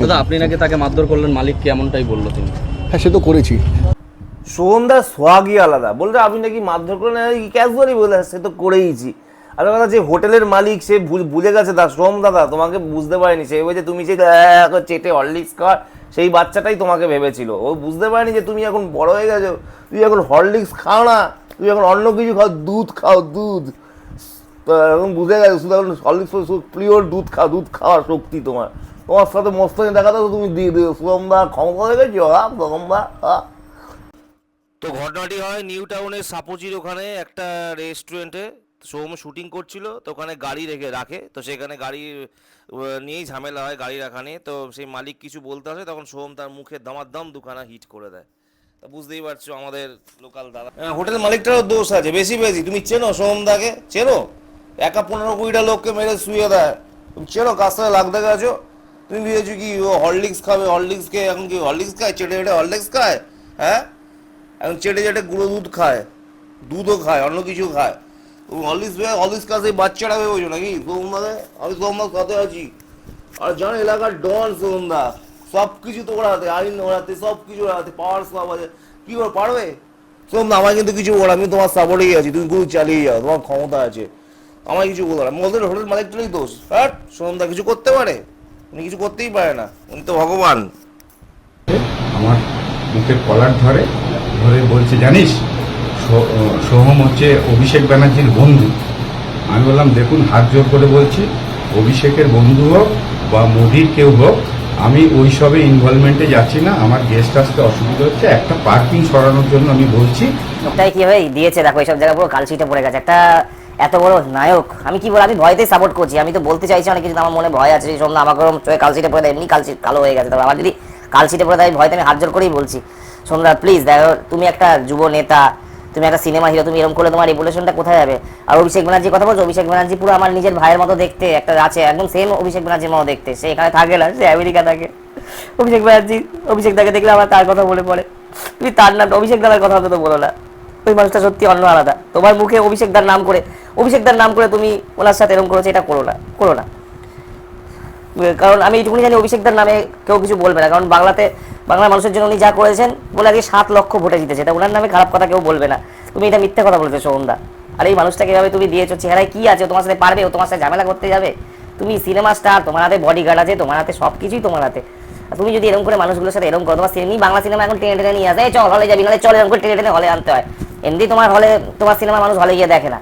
দাদা আপনি নাকি তাকে মারধর করলেন? মালিককে এমনটাই বলল তিনি। হ্যাঁ সে তো করেছি। সোহমদার সোহাগই আলাদা। বলতে আপনি নাকি মারধর করে না ক্যাজুয়ালি বলে সে তো করেইছি। আর কথা যে হোটেলের মালিক সে ভুল ভুলে গেছে দা সোহম দাদা তোমাকে বুঝতে পারেনি। সে ভেবেছে তুমি যে করে চেটে হরলিক্স খাওয়ার সেই বাচ্চাটাই তোমাকে ভেবেছিল। ও বুঝতে পারেনি যে তুমি এখন বড় হয়ে গেছো। তুমি এখন হরলিক্স খাও না তুমি এখন অন্য কিছু খাও দুধ খাও দুধ। এখন বুঝে গেছো শুধু এখন হরলিক্স পিওর দুধ খাও দুধ খাওয়ার শক্তি তোমার। তোমার সাথে মস্তানি দেখা তো তুমি দিয়ে দিও সোহম দা ক্ষমতা হয়ে গেছো হ্যাঁ সোহম দা হ্যাঁ তো ঘটনাটি হয় নিউ টাউনের সাপোজির ওখানে একটা রেস্টুরেন্টে। সোম শুটিং করছিল তো ওখানে গাড়ি রেখে রাখে। তো সেখানে গাড়ি নিয়েই ঝামেলা হয় গাড়ি রাখা নিয়ে। তো সেই মালিক কিছু বলতে আসে তখন সোম তার মুখে দামাদ্দাম দুখানা হিট করে দেয়। তা বুঝতেই পারছ আমাদের লোকাল দাদা। হোটেল মালিকটারও দোষ আছে বেশি বেশি। তুমি চেনো সোমদাকে? চেনো? একা পনেরো কুড়িটা লোককে মেরে শুয়ে দেয়। তুমি চেনো সাথে লাগতে গেছো তুমি ভেবেছো কি? ও হরলিক্স খাবে, হরলিক্স খেয়ে এখন কি হরলিক্স খায়? চেটে চেটে হরলিক্স খায়? হ্যাঁ? এখন চেটে চেটে গুঁড়ো দুধ খায়, দুধও খায়, অন্য কিছু খায়। তুমি হলিস হলিস কাছে বাচ্চারা ভেবেছো নাকি? সোমদাকে আমি সোমদার সাথে আছি। আর জানো এলাকার ডন সোমদা সব কিছু তো ওড়াতে আইন ওড়াতে সব কিছু ওড়াতে পাওয়ার সব আছে। কি করে পারবে? সোমদা আমার কিন্তু কিছু বলো আমি তোমার সাপোর্টেই আছি, তুমি গুরু চালিয়ে যাও, তোমার ক্ষমতা আছে। আমার কিছু বলো না মোদের হোটেল মালিকটারই দোষ। হ্যাঁ? সোমদা কিছু করতে পারে? উনি কিছু করতেই পারে না। উনি তো ভগবান। আমার মুখের কলার ধরে ধরে বলছে জানিস সোহম হচ্ছে অভিষেক ব্যানার্জির বন্ধু। আমি বললাম দেখুন হাত জোর করে বলছি অভিষেকের বন্ধু হোক বা মোদির কেউ হোক আমি ওইসবে ইনভলভমেন্টে যাচ্ছি না আমার গেস্ট আসতে অসুবিধা হচ্ছে একটা পার্কিং সরানোর জন্য আমি বলছি। লোকটাই কীভাবে দিয়েছে দেখো এইসব জায়গা পুরো কালশিটে পড়ে গেছে। একটা এত বড় নায়ক, আমি কি বল, আমি ভয়তেই সাপোর্ট করছি। আমি তো বলতে চাইছি অনেক কিছু, আমার মনে ভয় আছে সোমনা আমাকে চোখে কালশিটে পড়ে এমনি কালশিট কালো হয়ে গেছে। তবে আমার যদি কালশিটে পড়ে দেয় ভয়তে আমি হাত জোর করেই বলছি সোমদা প্লিজ দেখো, তুমি একটা যুব নেতা, তুমি একটা সিনেমা হিরো তুমি এরকম করলে তোমার রেপুলেশনটা কোথায় যাবে? আর অভিষেক ব্যানার্জির কথা বলছো? অভিষেক ব্যানার্জি পুরো আমার নিজের ভাইয়ের মতো দেখতে, একটা আছে, একদম সেম অভিষেক ব্যানার্জির মতো দেখতে। সে এখানে থাকে না, সে আমেরিকা থাকে। অভিষেক ব্যানার্জি, অভিষেক দাকে দেখলে আমার তার কথা বলে পড়ে। তুমি তার নাম অভিষেক দার কথা তো বলো না। ওই মানুষটা সত্যি অন্য আলাদা। তোমার মুখে অভিষেক দার নাম করে অভিষেক দার নাম করে তুমি ওনার সাথে এরকম করেছ, এটা করো না করো না। কারণ আমি এইটুকুনি জানি অভিষেক দার নামে কেউ কিছু বলবে না, কারণ বাংলাতে, বাংলার মানুষের জন্য উনি যা করেছেন, বলে আগে সাত লক্ষ ভোটে জিতেছে এটা ওনার নামে খারাপ কথা কেউ বলবে না। তুমি এটা মিথ্যা কথা বলেছ সোহনদা আর এই মানুষটাকে এভাবে তুমি দিয়েছ, চেহারায় কি আছে তোমার সাথে পারবে, ও তোমার সাথে ঝামেলা করতে যাবে? তুমি সিনেমা স্টার, তোমার হাতে বডিগার্ড আছে, তোমার হাতে সব কিছুই তোমার হাতে। তুমি যদি এরকম করে মানুষগুলোর সাথে এরকম করো, তোমার সিনেমি, বাংলা সিনেমা এখন টেনে টেনে নিয়ে আসে চল, হলে যাবি, নাহলে চল, এরকম করে টেনে টেনে হলে আনতে হয়। এমনি তোমার হলে, তোমার সিনেমা মানুষ হলে গিয়ে দেখে না।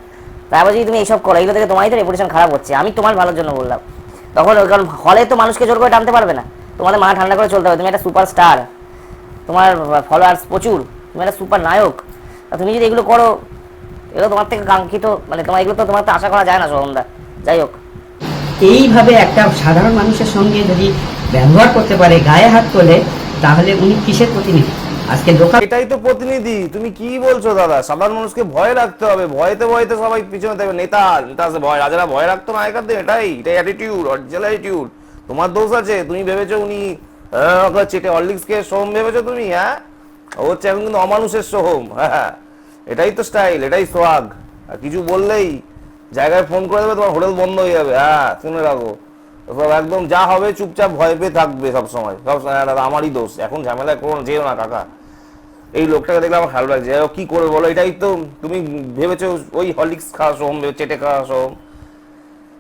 তারপর যদি তুমি এইসব করো, এগুলো থেকে তোমারই তো রেপুটেশন খারাপ হচ্ছে। আমি তোমার ভালোর জন্য বললাম। তখন কারণ হলে তো মানুষকে জোর করে টানতে পারবে না। তোমাদের মা ঠান্ডা করে চলতে হবে। তুমি একটা সুপার স্টার তোমার ফলোয়ার্স প্রচুর। তুমি একটা সুপার নায়ক তুমি যদি এগুলো করো, এগুলো তোমার থেকে কাঙ্ক্ষিত মানে তোমার এগুলো তো তোমার তো আশা করা যায় না সোহমদা যাই হোক। এইভাবে একটা সাধারণ মানুষের সঙ্গে যদি ব্যবহার করতে পারে, গায়ে হাত তোলে, তাহলে উনি কিসের প্রতিনিধি? আজকে লোকাল এটাই তো প্রতিনিধি, তুমি কি বলছো দাদা? সাধারণ মানুষকে ভয় রাখতে হবে, ভয়তে ভয়তে সবাই পিছনে থাকবে। নেতা নেতা ভয় রাজারা ভয় রাখতো না দিন, এটাই এটাই অ্যাটিটিউড অরিজিনাল অ্যাটিটিউড তোমার দোষ আছে, তুমি ভেবেছো উনি চেটে হরলিক্স কে সোহম ভেবেছো তুমি হ্যাঁ? হচ্ছে এখন কিন্তু অমানুষের সোহম হ্যাঁ এটাই তো স্টাইল এটাই সোহাগ আর কিছু বললেই জায়গায় ফোন করে দেবে, তোমার হোটেল বন্ধ হয়ে যাবে হ্যাঁ শুনে রাখো। সব একদম যা হবে, চুপচাপ ভয় পেয়ে থাকবে সব সময় সব দাদা, আমারই দোষ। এখন ঝামেলায় করো যেও না, কাকা। এই লোকটাকে দেখলে আমার খারাপ লাগছে। কি করে বলো? এটাই তো তুমি ভেবেছো, ওই হরলিক্স খাওয়া সোম চেটে খাওয়া সোম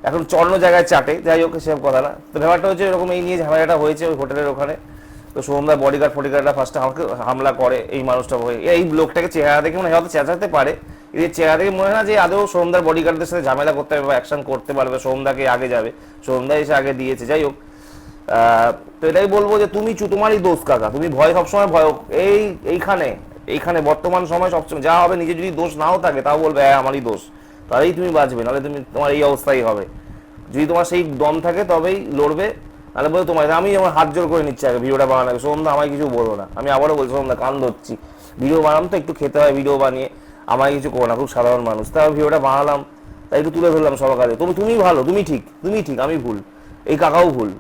এখন চন্ন জায়গায় চাটে, যাই হোক সেসব কথা না। তো ব্যাপারটা হচ্ছে এরকম এই নিয়ে ঝামেলাটা হয়েছে ওই হোটেলের ওখানে। তো সোমদা বডিগার্ড ফডিগার্ডরা ফার্স্টে আমাকে হামলা করে এই মানুষটা হয়ে এই লোকটাকে চেহারা দেখে মনে হয় হয়তো চেঁচাতে পারে। এই চেহারা দেখে মনে হয় না যে আদৌ সোমদার বডিগার্ডদের সাথে ঝামেলা করতে পারবে বা অ্যাকশন করতে পারবে সোমদাকে আগে যাবে সোমদা এসে আগে দিয়েছে। যাই হোক তো এটাই বলব যে তুমি তোমারই দোষ, কাকা। তুমি ভয়, সবসময় ভয় এই, এইখানে এইখানে বর্তমান সময় সবসময় যা হবে, নিজে যদি দোষ নাও থাকে, তাও বলবে হ্যাঁ আমারই দোষ। তাহলেই তুমি বাঁচবে, নাহলে তুমি তোমার এই অবস্থাই হবে। যদি তোমার সেই দম থাকে, তবেই লড়বে। নাহলে বলে তোমার আমি আমার হাত জোর করে নিচ্ছি আগে ভিডিওটা বানানো সোমদা আমায় কিছু বলো না। আমি আবারও বলছি সোমদা কান ধরছি ভিডিও বানাম তো, একটু খেতে হয়, ভিডিও বানিয়ে। আমায় কিছু করো না, খুব সাধারণ মানুষ। আমি ভিডিওটা বানালাম, তাই একটু তুলে ধরলাম সবার কাছে। তুমি তুমি ভালো, তুমি ঠিক তুমি ঠিক, আমি ভুল। এই কাকাও ভুল।